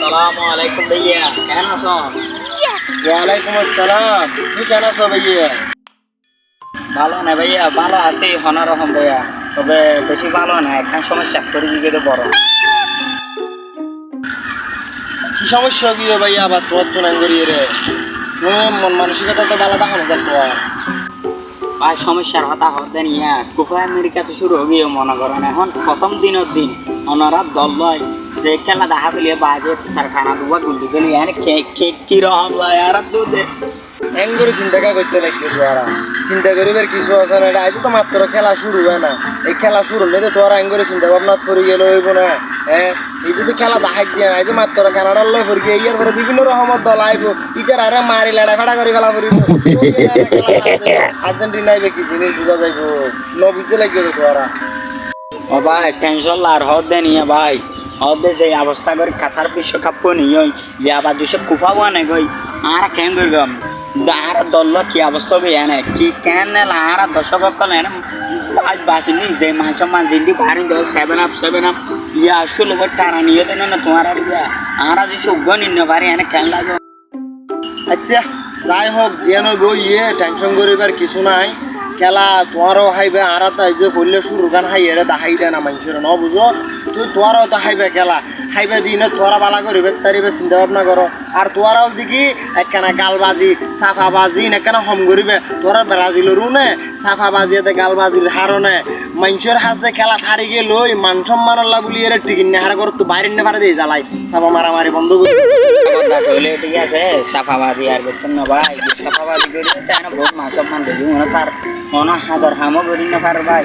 সালামু আলাইকুম ভাইয়া কেমন আছো? ওয়ালাইকুম আসসালাম। তুই কেন আছো ভাইয়া? ভালো না ভাইয়া ভালো আছি হনারহম ভাইয়া। তবে বেশি ভালো না একখান সমস্যা করে দিকে বড়। কি সমস্যা কি ভাইয়া আবার তোর তো নাই করিয়ে রে? মন মানসিকতা তো ভালো দেখানো যাত তোর ভাই সমস্যার কথা হতে নিয়ে কুফা আমেরিকা তো শুরু হবে মনে করেন এখন প্রথম দিনের দিন ওনারা দল লয়। যে খেলা দেখা পেলে বাজে তার খানা দুবা গুলি গেলি এনে কি রকম লয় আর দুধে করে চিন্তা করতে লাগবে তোরা চিন্তা করিবার কিছু আছে না, এটা তো মাত্র খেলা শুরু হয় না। এই খেলা শুরু হলে তো তোরা করে চিন্তা ভাবনা করে গেলে হইব না। হ্যাঁ এই যদি খেলা দেখাই দিয়ে আজ মাত্র কানাডার লয় ফুরি গিয়ে পরে বিভিন্ন রকমের দল আইব। ইটার আরে মারি লাড়া ফাড়া করে খেলা করিব আর্জেন্টিনা আইবে কি জিনিস বুঝা যাইব। ন লাগবে তোরা ও ভাই টেনশন লার হতে নিয়ে ভাই। হতে যে অবস্থা করে, কাতার বিশ্বকাপ নিয়ে যে আবার দুশো কুফা বানে গই আর কেন গম আর দল কি অবস্থা হবে এনে? কি কেন আর দর্শক কল এনে আজ বাসিনি যে মাংস মান জিন্দি পানি দেয় সেভেন আপ সেভেন আপ ইয়া ষোলো বার টানা নিয়ে দেন না তোমার আর ইয়া আর যে সুগ্ন নিতে পারি এনে কেন লাগে? আচ্ছা যাই হোক জিয়ান হইব ইয়ে টেনশন করিবার কিছু নাই। খেলা তোমারও হাইবে আর তাই যে বললে শুরু গান হাই এরে দাহাই দেয় না মানুষের, ন বুঝো? তুই তোমারও তো হাইবে খেলা। হাইবে দিনে তোরা বালা করিবে তারিবে চিন্তা ভাবনা করো আর তোরাও দেখি একখানা গালবাজি সাফাবাজি একখানা হম করিবে। তোরা ব্রাজিলেরও নে সাফাবাজি এতে গালবাজির হারনে মানুষের হাসে খেলা হারি গেল ওই মান সম্মানের লা বলি এর টিকিন নে হারা করো তো বাইরে নে পারে দিয়ে জ্বালাই। সাফা মারামারি বন্ধ করি ঠিক আছে সাফাবাদি আর করতেন না ভাই সাফাবাদি করি তাই না বহুত তার মনে হাজার হামও করি না ভাই।